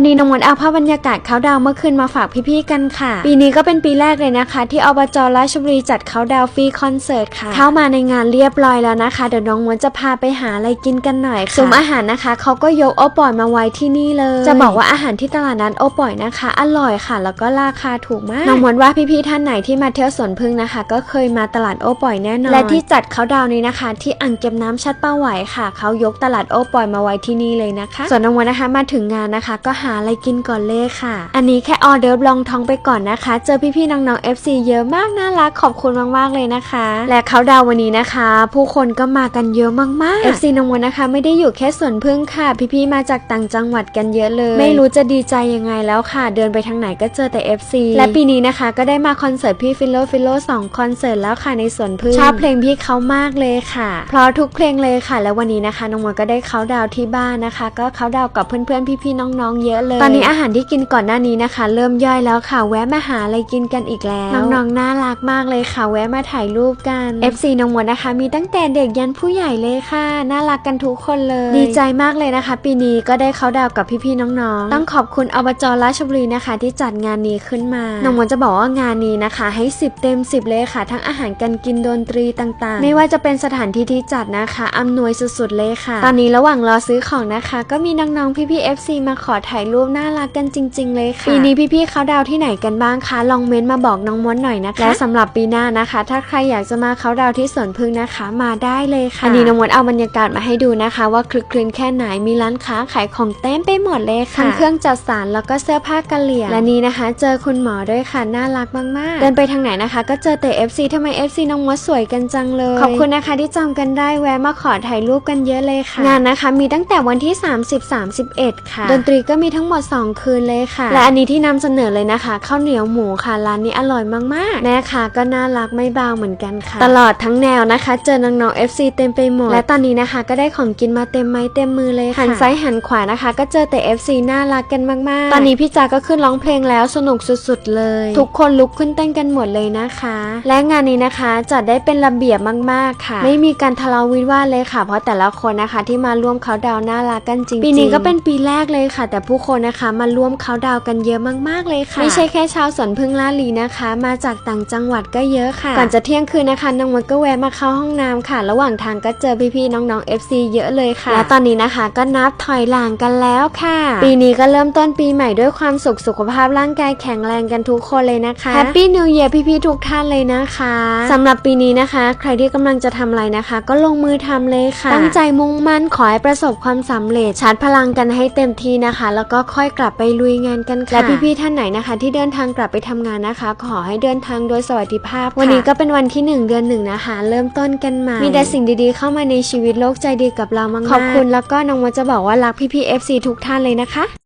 วันนี้น้องมดเอาภาพบรรยากาศเขาน์ดาวน์เมื่อคืนมาฝากพี่ๆกันค่ะ ปีนี้ก็เป็นปีแรกเลยนะคะ ที่อบจราชบุรีจัดเขาน์ดาวน์ฟรีคอนเสิร์ตค่ะ เข้ามาในงานเรียบร้อยแล้วนะคะ เดี๋ยวน้องมดจะพาไปหาอะไรกินกันหน่อยค่ะซุ้มอาหารนะคะเขาก็ยกโอปอยมาไว้ที่นี่เลย จะบอกว่าอาหารที่ตลาดนัดโอปอยนะคะ อร่อยค่ะ แล้วก็ราคาถูกมากน้องมดว่าพี่ๆท่านไหนที่มาเที่ยวสวนพึ่งนะคะ ก็เคยมาตลาดโอปอยแน่นอนและที่จัดเขาน์ดาวน์นี้นะคะ ที่อ่างเก็บน้ำชัดป้าไหวค่ะเขายกตลาดโอปอยมาไว้ที่นี่เลยนะคะ ส่วนน้องมดนะคะมาถึงงานนะคะก็หาาอะไรกินก่อนเลยค่ะ อันนี้แค่ออเดิร์ฟลองท้องไปก่อนนะคะ เจอพี่ๆน้องๆ FC เยอะมากน่ารักขอบคุณมากๆเลยนะคะ และเขาดาววันนี้นะคะ ผู้คนก็มากันเยอะมากๆ FC น้องมดนะคะ ไม่ได้อยู่แค่สวนพึ่งค่ะ พี่ๆมาจากต่างจังหวัดกันเยอะเลย ไม่รู้จะดีใจยังไงแล้วค่ะ เดินไปทางไหนก็เจอแต่ FC และปีนี้นะคะ ก็ได้มาคอนเสิร์ตพี่ฟิลโลฟิลโลสองคอนเสิร์ตแล้วค่ะในสวนพึ่งชอบเพลงพี่เขามากเลยค่ะ เพราะทุกเพลงเลยค่ะ แล้ววันนี้นะคะน้องมดก็ได้เขาดาวที่บ้านนะคะ ก็เขาดาวกับเพื่อนๆพี่ๆน้องๆเยอะเลย ตอนนี้อาหารที่กินก่อนหน้านี้นะคะ เริ่มย่อยแล้วค่ะ แวะมาหาอะไรกินกันอีกแล้ว น้องๆน่ารักมากเลยค่ะ แวะมาถ่ายรูปกัน FC น้องมดนะคะ มีตั้งแต่เด็กยันผู้ใหญ่เลยค่ะ น่ารักกันทุกคนเลย ดีใจมากเลยนะคะ ปีนี้ก็ได้เขาดาวน์กับพี่ๆน้องๆ ต้องขอบคุณอบจราชบุรีนะคะ ที่จัดงานนี้ขึ้นมา น้องมดจะบอกว่างานนี้นะคะ ให้ 10 เต็ม 10 เลยค่ะ ทั้งอาหารการกินดนตรีต่างๆ ไม่ว่าจะเป็นสถานที่ที่จัดนะคะอำนวยสุดๆเลยค่ะ ตอนนี้ระหว่างรอซื้อของนะคะ ก็มีน้องๆพี่ๆ FC มาขอถ่ายรูปน่ารักกันจริง ๆ เลยค่ะปีนี้พี่ๆเขาดาวน์ที่ไหนกันบ้างคะลองเม้นต์มาบอกน้องมดหน่อยนะคะและสำหรับปีหน้านะคะ ถ้าใครอยากจะมาเขาดาวน์ที่สวนพึ่งนะคะ มาได้เลยค่ะอันนี้น้องมดเอาบรรยากาศมาให้ดูนะคะ ว่าคลึกคลืนแค่ไหนมีร้านค้าขายของเต็มไปหมดเลยค่ะทั้งเครื่องจัดสารแล้วก็เสื้อผ้ากะเหรี่ยงและนี้นะคะ เจอคุณหมอด้วยค่ะน่ารักมากๆเดินไปทางไหนนะคะ ก็เจอแต่ FC ทำไม FC น้องมดสวยกันจังเลยขอบคุณนะคะที่จำกันได้แวะมาขอถ่ายรูปกันเยอะเลยค่ะงานนะคะ มีตั้งแต่วันที่ 30 31 ค่ะ ดนตรีก็มีทั้งหมด 2 คืนเลยค่ะ และอันนี้ที่นำเสนอเลยนะคะข้าวเหนียวหมูค่ะร้านนี้อร่อยมากๆ แม่ค่ะก็น่ารักไม่เบาเหมือนกันค่ะ ตลอดทั้งแนวนะคะ เจอน้องๆ FC เต็มไปหมด และตอนนี้นะคะ ก็ได้ของกินมาเต็มไม้เต็มมือเลยค่ะหันซ้ายหันขวานะคะ ก็เจอแต่ FC น่ารักกันมากๆ ตอนนี้พี่จาก็ขึ้นร้องเพลงแล้วสนุกสุดๆเลย ทุกคนลุกขึ้นเต้นกันหมดเลยนะคะ และงานนี้นะคะจัดได้เป็นระเบียบมากๆค่ะ ไม่มีการทะเลาะวิวาทเลยค่ะ เพราะแต่ละคนนะคะที่มาร่วมเขาน์ดาวน์น่ารักกันจริงๆปีนี้ก็เป็นปีแรกเลยค่ะ แต่ผู้คนนะคะมาร่วมเขาน์ดาวน์กันเยอะมากๆเลยค่ะ ไม่ใช่แค่ชาวสวนพึ่งลาดลีนะคะ มาจากต่างจังหวัดก็เยอะค่ะ ก่อนจะเที่ยงคืนนะคะน้องมดก็แวะมาเข้าห้องน้ำค่ะ ระหว่างทางก็เจอพี่ๆน้องๆ FC เยอะเลยค่ะ และตอนนี้นะคะก็นับถอยหลังกันแล้วค่ะ ปีนี้ก็เริ่มต้นปีใหม่ด้วยความสุขสุขภาพร่างกายแข็งแรงกันทุกคนเลยนะคะ Happy New Year พี่ๆทุกท่านเลยนะคะสำหรับปีนี้นะคะ ใครที่กำลังจะทำอะไรนะคะ ก็ลงมือทำเลยค่ะ ตั้งใจมุ่งมั่นขอให้ประสบความสำเร็จชาร์จพลังกันให้เต็มที่นะคะแล้วก็ค่อยกลับไปลุยงานกันค่ะและพี่ๆท่านไหนนะคะ ที่เดินทางกลับไปทำงานนะคะ ขอให้เดินทางโดยสวัสดิภาพค่ะวันนี้ก็เป็นวันที่หนึ่งเดือนหนึ่งนะคะ เริ่มต้นกันมามีแต่สิ่งดีๆ เข้ามาในชีวิตโลกใจดีกับเรามากๆขอบคุณแล้วก็น้องมดจะบอกว่ารักพี่ๆ FC ทุกท่านเลยนะคะ